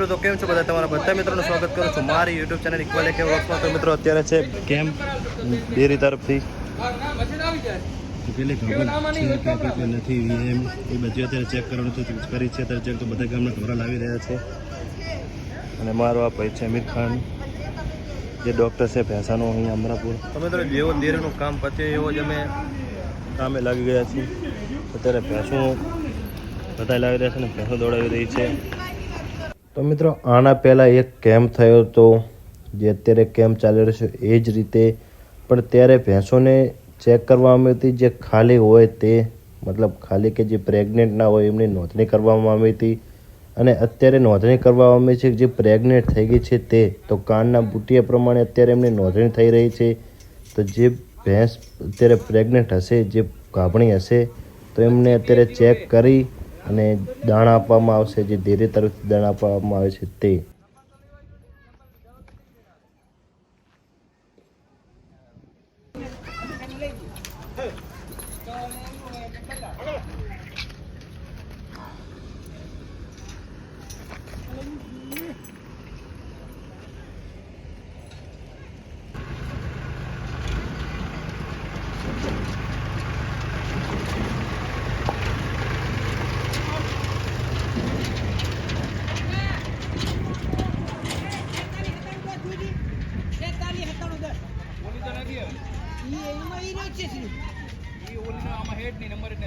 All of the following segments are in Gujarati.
મિત્રો તો કેમ છો બધા? તમારા બધા મિત્રોનું સ્વાગત કરું છું મારી યુટ્યુબ ચેનલ ઇક્વલ એક વખત તો મિત્રો અત્યારે છે કેમ? ડેરી તરફથી. પેલી ખબર છે કે નથી એમ એ બધી અત્યારે ચેક કરવાનું હતું કરી છે અત્યારે ચેક તો બધા ગામના ઢોરા લાવી રહ્યા છે. અને મારો આ ભાઈ છે અમીર ખાન જે ડૉક્ટર છે ભેંસાનો અહીં અમરાપુર. તો મિત્રો જેવો દેરનું કામ પતે એવો જ અમે કામે લાગી ગયા છીએ. અત્યારે ભેંસો બધા લાવી રહ્યા છે ને ભેંસો દોડાવી રહી છે. તો મિત્રો, આના પહેલાં એક કેમ્પ થયો હતો જે અત્યારે કેમ્પ ચાલી રહ્યો છે એ જ રીતે, પણ ત્યારે ભેંસોને ચેક કરવામાં આવી હતી, જે ખાલી હોય તે, મતલબ ખાલી કે જે પ્રેગ્નેન્ટ ના હોય એમની નોંધણી કરવામાં આવી હતી. અને અત્યારે નોંધણી કરવામાં આવી છે જે પ્રેગ્નેન્ટ થઈ ગઈ છે તે, તો કાનના બુટિયા પ્રમાણે અત્યારે એમની નોંધણી થઈ રહી છે. તો જે ભેંસ અત્યારે પ્રેગ્નેન્ટ હશે, જે ગાભણી હશે, તો એમને અત્યારે ચેક કરી અને દાણા આપવામાં આવશે જે ધીરે તરફથી દાણા આપવામાં આવે છે તે.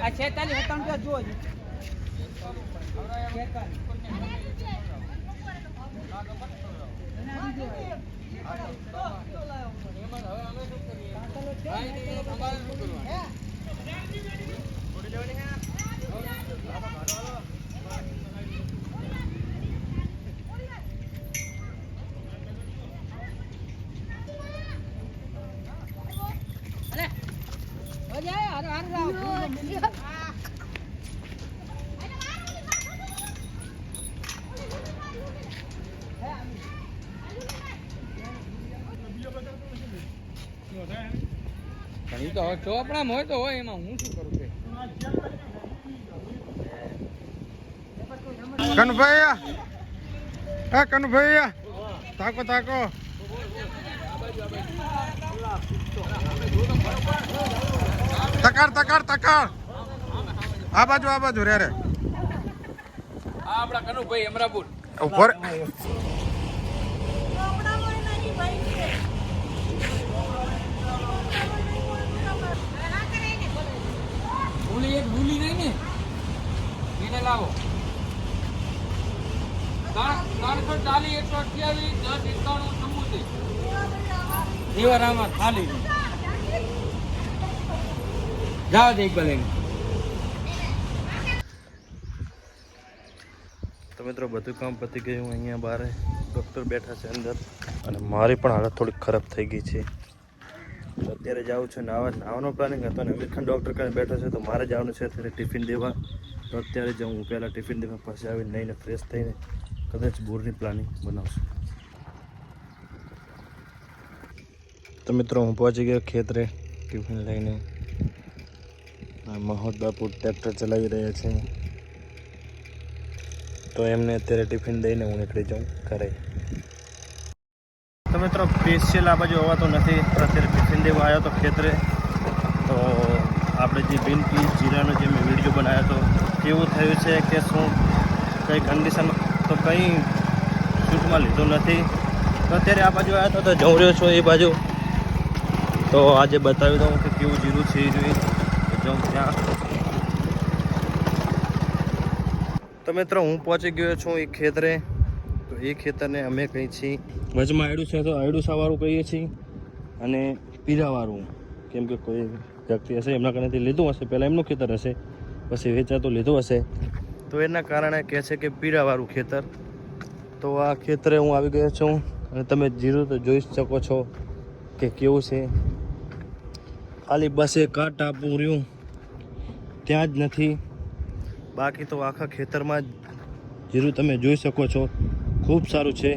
આ છેતાલીસ સત્તાણું રૂપિયા જુઓ છો. અલે, હો જાય, હારું, હારું લાવો. પણ ઈ તો હવે ચોપડામાં હોય તો હોય એમાં હું શું કરું કે? કનુભાઈ હા કનુભાઈ તાકો તાકો. તકાર તકાર તકાર. આ બાજુ આ બાજુ રે રે. આ આપણા કનુભાઈ અમરાપુર. ઉપર ભૂલી એક ભૂલી નહીં ને એને લાવો ત્રણ- ત્રણસો ચાલીસ ઇકબાલ તો મિત્રો, બધું કામ પતી ગયું. અહીંયા બહાર ડૉક્ટર બેઠા છે અંદર. અને મારી પણ હાલત થોડીક ખરાબ થઈ ગઈ છે. અત્યારે જાઉં છું નાવા નાવાનો પ્લાનિંગ હતો અને અમીર ખાન ડૉક્ટર કાંઈ બેઠો છે, તો મારે જવાનું છે અત્યારે ટિફિન દેવા. તો અત્યારે જાઉં હું પહેલાં ટિફિન દેવા પછી આવીને નહીં ફ્રેશ થઈને કદાચ બોરની પ્લાનિંગ બનાવશું. તો મિત્રો, હું પહોંચી ગયો ખેતરે, ટિફિન લઈને. મહોદ બાપુ ટ્રેક્ટર ચલાવી રહ્યા છે. તો એમને અત્યારે ટિફિન દઈને હું નીકળી જાઉં ઘરે. તો મિત્રો, સ્પેશિયલ આ બાજુ હોવાતો નથી અત્યારે ટિફિન દેવા આવ્યો તો ખેતરે. તો આપણે જે પીસ જીરાનો જે મેં વીડિયો બનાવ્યો હતો, કેવું થયું છે કે શું? કઈ કન્ડિશન તો કંઈ શૂટમાં લીધું નથી. તો અત્યારે આ બાજુ આવ્યો હતો તો જઉં રહ્યો છો એ બાજુ. તો આજે બતાવી દઉં કે કેવું જીરું છે જોઈ જાઉં ત્યાં. તો મિત્રો, હું પહોંચી ગયો છું એ ખેતરે. તો એ ખેતરને અમે કહીએ છીએ. વચમાં આયડું છે તો આયડુસાવાળું કહીએ છીએ. અને પીરાવાળું. કેમ કે કોઈ વ્યક્તિ હશે, એમના કારણેથી લીધું હશે. પહેલાં એમનું ખેતર હશે, પછી વેચાતું લીધું હશે. તો એના કારણે કહે છે કે પીરાવાળું ખેતર. તો આ ખેતરે હું આવી ગયો છું. અને તમે જીરું તો જોઈ શકો છો કે કેવું છે. ખાલી બસ કાટ આપવું રહ્યું. ત્યાં જ નથી. બાકી તો આખા ખેતરમાં જ જીરું તમે જોઈ શકો છો. ખૂબ સારું છે.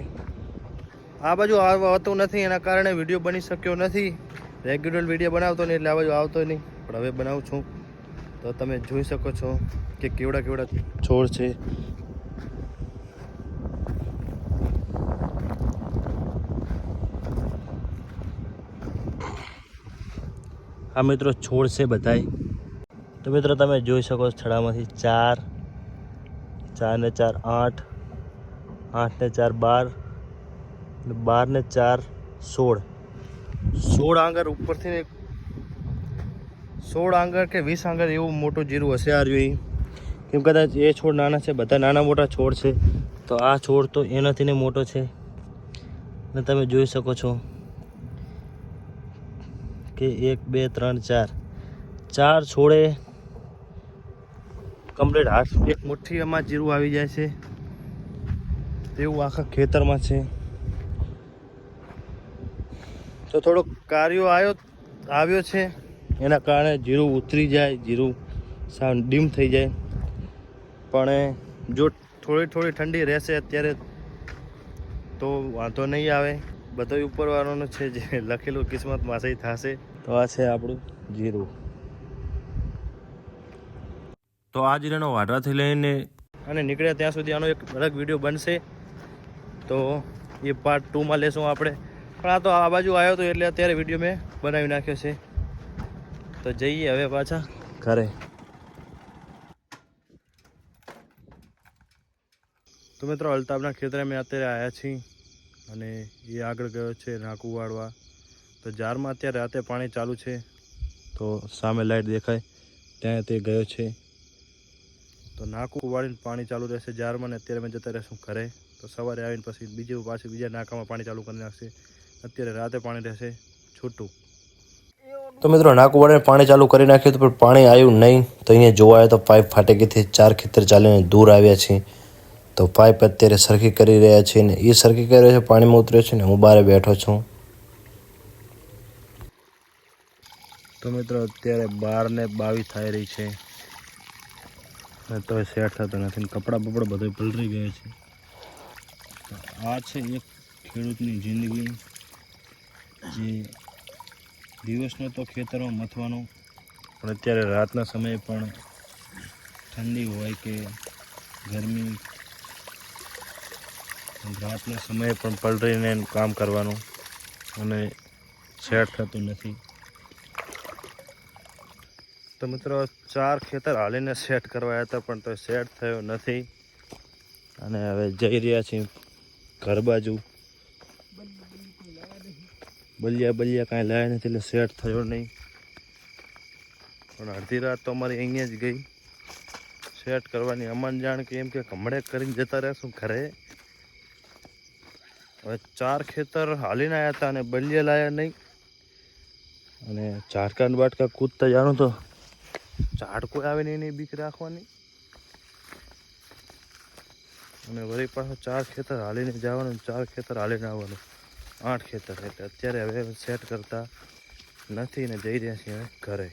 આ બાજુ આવતું નથી, એના કારણે વીડિયો બની શક્યો નથી. રેગ્યુલર વીડિયો બનાવતો નહીં એટલે આ બાજુ આવતો નહીં. પણ હવે બનાવું છું. તો તમે જોઈ શકો છો કે કેવડા કેવડા છોડ છે. આ મિત્રો છોડ છે બધાય. તો મિત્રો તમે જોઈ શકો છો છડામાંથી ચાર ચાર ને ચાર આઠ આઠ ને ચાર બાર, ને બાર ને ચાર સોળ. સોળ આંગર ઉપરથી સોળ આંગર કે વીસ આંગર એવું મોટું જીરું હશે આ રહ્યું કેમ કદાચ એ છોડ નાના છે, બધા નાના મોટા છોડ છે. તો આ છોડ તો એનાથી ને મોટો છે. ને તમે જોઈ શકો છો કે એક, બે, ત્રણ, ચાર. ચાર છોડે કમ્પ્લીટ હાથ. એક મુઠ્ઠી એમાં જીરું આવી જાય છે. તેવું આખા ખેતરમાં છે. તો થોડો કાર્યો આવ્યો આવ્યો છે. એના કારણે જીરું ઉતરી જાય, જીરું સાવ ડીમ થઈ જાય. પણ જો થોડી થોડી ઠંડી રહેશે અત્યારે તો વાંધો નહીં આવે. બધો ઉપરવાળાનું છે જે લખેલું કિસ્મત માસે થશે. તો આ છે આપણું જીરું. તો આ જીરાનો વાઢવાથી લઈને અને નીકળ્યા ત્યાં સુધી આનો એક અલગ વીડિયો બનશે. તો એ પાર્ટ ટુમાં લેશું આપણે. પણ આ તો આ બાજુ આવ્યો હતો એટલે અત્યારે વીડિયો મેં બનાવી નાખ્યો છે. તો જઈએ હવે પાછા ઘરે. તો મિત્રો અલ્તાફના ખેતરે મેં અત્યારે આવ્યા છીએ. અને એ આગળ ગયો છે નાકું વાળવા. તો જારમાં અત્યારે રાતે પાણી ચાલુ છે. તો સામે લાઈટ દેખાય, ત્યાં તે ગયો છે. તો નાકું વાળીને પાણી ચાલુ રહેશે જારમાં ને અત્યારે મેં જતા રહેશું ઘરે. તો સવારે આવીને પછી બીજું પાછું બીજા નાકામાં પાણી ચાલુ કરી નાખશે. અત્યારે રાતે પાણી રહેશે છૂટું. તો મિત્રો, નાકું વાળીને પાણી ચાલુ કરી નાખ્યું હતું, પણ પાણી આવ્યું નહીં. તો અહીંયા જોવા આવ્યા તો પાઇપ ફાટે ગઈથી ચાર ખેતર ચાલીને દૂર આવ્યા છીએ. તો પાઇપ અત્યારે સરખી કરી રહ્યા છે ને એ સરખી કરી રહ્યા છે, પાણીમાં ઉતર્યો છે ને હું બહાર બેઠો છું. તો મિત્રો અત્યારે બાર ને બાવીસ થઈ રહી છે. તો સેટ થતો નથી કપડાં બપડા બધું પલરી ગયા છે. આ છે એક ખેડૂતની જિંદગી. જે દિવસનો તો ખેતરમાં મથવાનો, પણ અત્યારે રાતના સમયે પણ ઠંડી હોય કે ગરમી રાતના સમયે પણ પલટીને કામ કરવાનું અને સેટ થતું નથી. તો મિત્રો, ચાર ખેતર હાલીને સેટ કરવા હતા, પણ તો સેટ થયો નથી. અને હવે જઈ રહ્યા છીએ ઘર બાજુ. બલિયા બલિયા કાંઈ લાયા નથી, એટલે સેટ થયો નહીં. પણ અડધી રાત તો અમારી અહીંયા જ ગઈ. સેટ કરવાની અમન જાણ કે એમ કે કમળે કરીને જતા રહેશું ઘરે. હવે ચાર ખેતર હાલીને આવ્યા હતા અને બલિયા લાયા નહીં. અને ઝાડકા બાટકા કૂદતા જાણો તો ઝાડ કોઈ આવે નહીં એની બીક રાખવાની. અને વળી પાછો ચાર ખેતર હાલીને જવાનું ચાર ખેતર હાલીને આવવાનું. આઠ ખેતર એટલે અત્યારે હવે સેટ કરતા નથી ને જઈ રહ્યા છીએ ઘરે.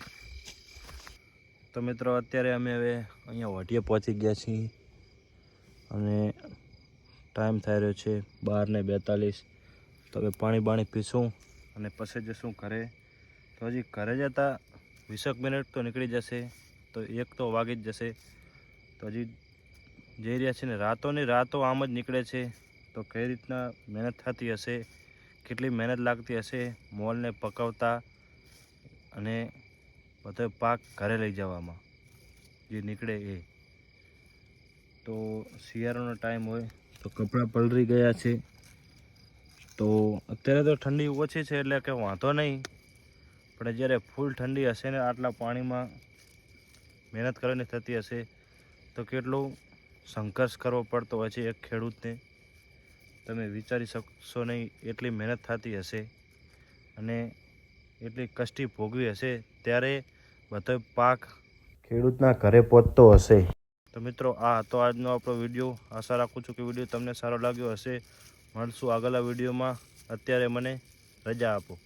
તો મિત્રો, અત્યારે અમે હવે અહીંયા વટીએ પહોંચી ગયા છીએ. અને ટાઈમ થઈ રહ્યો છે બાર ને બેતાલીસ. તો હવે પાણી બાણી પીશું અને પછી જશું ઘરે. તો હજી ઘરે જતાં વીસેક મિનિટ તો નીકળી જશે. તો એક તો વાગી જ જશે. તો હજી જઈ રહ્યા છે ને રાતોની રાતો આમ જ નીકળે છે. તો કઈ રીતના મહેનત થતી હશે? કેટલી મહેનત લાગતી હશે? મોલને પકવતા અને બધો પાક ઘરે લઈ જવામાં. જે નીકળે એ. તો શિયાળાનો ટાઈમ હોય. તો કપડાં પલળી ગયા છે. તો અત્યારે તો ઠંડી ઓછી છે એટલે કે વાંધો નહીં. પણ જ્યારે ફૂલ ઠંડી હશે ને આટલા પાણીમાં મહેનત કરવાની થતી હશે, તો કેટલું સંઘર્ષ કરવો પડતો હોય છે એક ખેડૂતને. તમે વિચારી શકશો નહીં એટલી મહેનત થતી હશે અને એટલી કષ્ટી ભોગવી હશે, ત્યારે બધો પાક ખેડૂતના ઘરે પહોંચતો હશે. તો મિત્રો, આ હતો આજનો આપણો વીડિયો. આશા રાખું છું કે વીડિયો તમને સારો લાગ્યો હશે. મળશું આગળના વિડીયોમાં. અત્યારે મને રજા આપો.